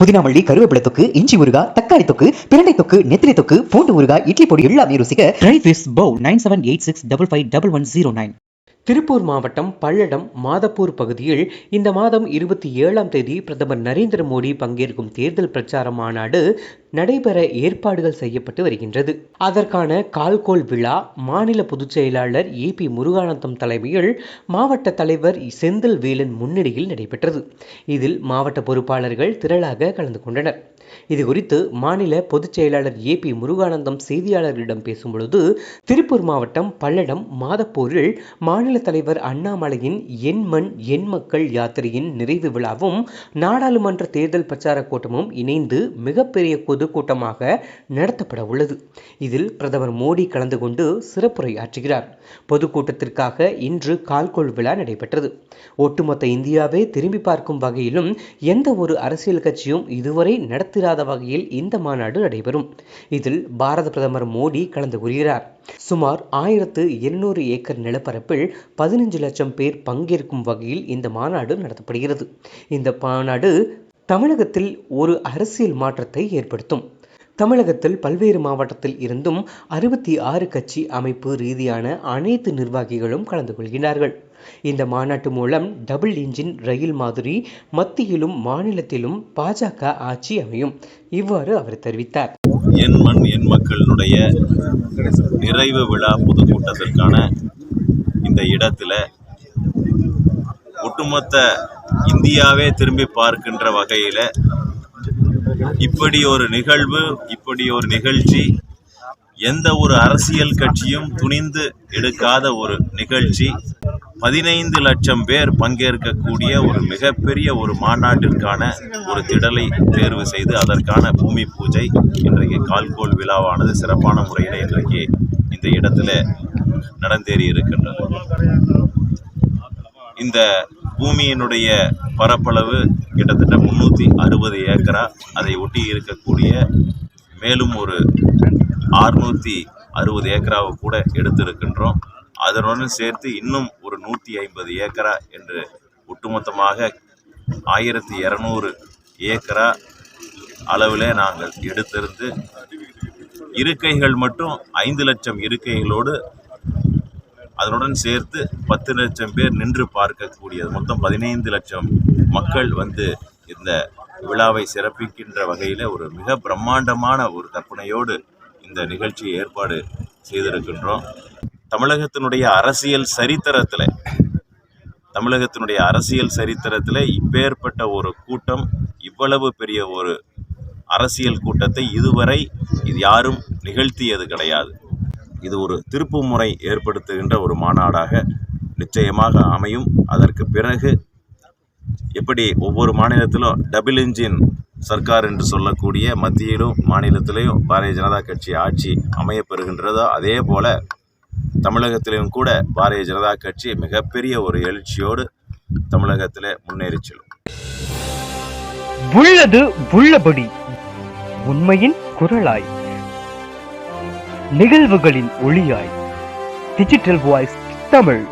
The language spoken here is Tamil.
புதினாமல்லி கருவேப்பிலை தொக்கு இஞ்சி ஊறுகா தக்காளி தொக்கு பிரண்டை தொக்கு நெத்திலி தொக்கு பூண்டு ஊறுகா இட்லி பொடி எல்லாமே ருசிக்க dry fish bowl nine seven eight six double five double one zero nine. Tiruppur மாவட்டம் பல்லடம் மாதப்பூர் பகுதியில் இந்த மாதம் இருபத்தி ஏழாம் தேதி பிரதமர் நரேந்திர மோடி பங்கேற்கும் தேர்தல் பிரச்சார மாநாடு நடைபெற ஏற்பாடுகள் செய்யப்பட்டு வருகின்றது. அதற்கான கால்கோல் விழா மாநில பொதுச் செயலாளர் ஏ பி முருகானந்தம் தலைமையில் மாவட்ட தலைவர் செந்தில் வேலன் முன்னிலையில் நடைபெற்றது. இதில் மாவட்ட பொறுப்பாளர்கள் திரளாக கலந்து கொண்டனர். இதுகுறித்து மாநில பொதுச் செயலாளர் ஏ பி முருகானந்தம் செய்தியாளர்களிடம் பேசும்பொழுது திருப்பூர் மாவட்டம் பல்லடம் மாதப்பூரில் மாநில தலைவர் அண்ணாமலையின் என் மண் என் மக்கள் யாத்திரையின் நிறைவு விழாவும் நாடாளுமன்ற தேர்தல் பிரச்சார கூட்டமும் இணைந்து மிகப்பெரிய பொதுக்கூட்டமாக நடத்தப்பட உள்ளது. இதில் பிரதமர் மோடி கலந்து கொண்டு சிறப்புரையாற்றுகிறார். பொதுக்கூட்டத்திற்காக இன்று கால்கோள் விழா நடைபெற்றது. ஒட்டுமொத்த இந்தியாவை திரும்பி பார்க்கும் வகையிலும் எந்த ஒரு அரசியல் கட்சியும் இதுவரை நடத்திராத வகையில் இந்த மாநாடு நடைபெறும். இதில் பாரத பிரதமர் மோடி கலந்து கொள்கிறார். சுமார் ஆயிரத்து இருநூறு ஏக்கர் நிலப்பரப்பில் பதினஞ்சு லட்சம் பேர் பங்கேற்கும் வகையில் இந்த மாநாடு நடத்தப்படுகிறது. இந்த மாநாடு தமிழகத்தில் ஒரு அரசியல் மாற்றத்தை ஏற்படுத்தும். தமிழகத்தில் பல்வேறு மாவட்டத்தில் இருந்தும் அறுபத்தி ஆறு கட்சி அமைப்பு ரீதியான அனைத்து நிர்வாகிகளும் கலந்து கொள்கிறார்கள். இந்த மாநாட்டு மூலம் டபுள் இன்ஜின் ரயில் மாதிரி மத்தியிலும் மாநிலத்திலும் பாஜக ஆட்சி அமையும் இவ்வாறு அவர் தெரிவித்தார். என் மண் என் மக்களினுடைய நிறைவு விழா பொதுக்கூட்டத்திற்கான இந்த இடத்துல ஒட்டுமொத்த இந்தியாவே திரும்பி பார்க்கின்ற வகையில் இப்படி ஒரு நிகழ்வு இப்படி ஒரு நிகழ்ச்சி எந்த ஒரு அரசியல் கட்சியும் துணிந்து எடுக்காத ஒரு நிகழ்ச்சி பதினைந்து லட்சம் பேர் பங்கேற்கக்கூடிய ஒரு மிகப்பெரிய ஒரு மாநாட்டிற்கான ஒரு திடலை தேர்வு செய்து அதற்கான பூமி பூஜை இன்றைக்கு கால்கோல் விழாவானது சிறப்பான முறையில் இன்றைக்கு இந்த இடத்துல நடந்தேறி இருக்கின்றது. இந்த பூமியினுடைய பரப்பளவு கிட்டத்தட்ட முந்நூற்றி அறுபது ஏக்கரா. அதை ஒட்டி இருக்கக்கூடிய மேலும் ஒரு ஆறுநூற்றி அறுபது ஏக்கராவை கூட எடுத்திருக்கின்றோம். அதனுடன் சேர்த்து இன்னும் ஒரு நூற்றி ஐம்பது ஏக்கரா என்று ஒட்டுமொத்தமாக ஆயிரத்தி இரநூறு ஏக்கரா அளவில் நாங்கள் எடுத்திருந்து இருக்கைகள் மட்டும் ஐந்து லட்சம் இருக்கைகளோடு அதனுடன் சேர்த்து பத்து லட்சம் பேர் நின்று பார்க்கக்கூடியது. மொத்தம் பதினைந்து லட்சம் மக்கள் வந்து இந்த விழாவை சிறப்பிக்கின்ற வகையில் ஒரு மிக பிரம்மாண்டமான ஒரு கற்பனையோடு இந்த நிகழ்ச்சியை ஏற்பாடு செய்திருக்கின்றோம். தமிழகத்தினுடைய அரசியல் சரித்திரத்தில் தமிழகத்தினுடைய அரசியல் சரித்திரத்தில் இப்பேற்பட்ட ஒரு கூட்டம் இவ்வளவு பெரிய ஒரு அரசியல் கூட்டத்தை இதுவரை இது யாரும் நிகழ்த்தியது கிடையாது. இது ஒரு திருப்பு முறை ஏற்படுத்துகின்ற ஒரு மாநாடாக நிச்சயமாக அமையும். அதற்கு பிறகு எப்படி ஒவ்வொரு மாநிலத்திலும் டபுள் இன்ஜின் சர்க்கார் என்று சொல்லக்கூடிய மத்தியிலும் மாநிலத்திலையும் பாரதிய ஜனதா கட்சி ஆட்சி அமையப்பெறுகின்றதோ அதே போல தமிழகத்திலையும் கூட பாரதிய ஜனதா கட்சி மிகப்பெரிய ஒரு எழுச்சியோடு தமிழகத்தில் முன்னேறி செல்லும். உள்ளது உள்ளபடி உண்மையின் குரலாய். நிகழ்வுகளின் ஒளியாய். Digital voice Tamil.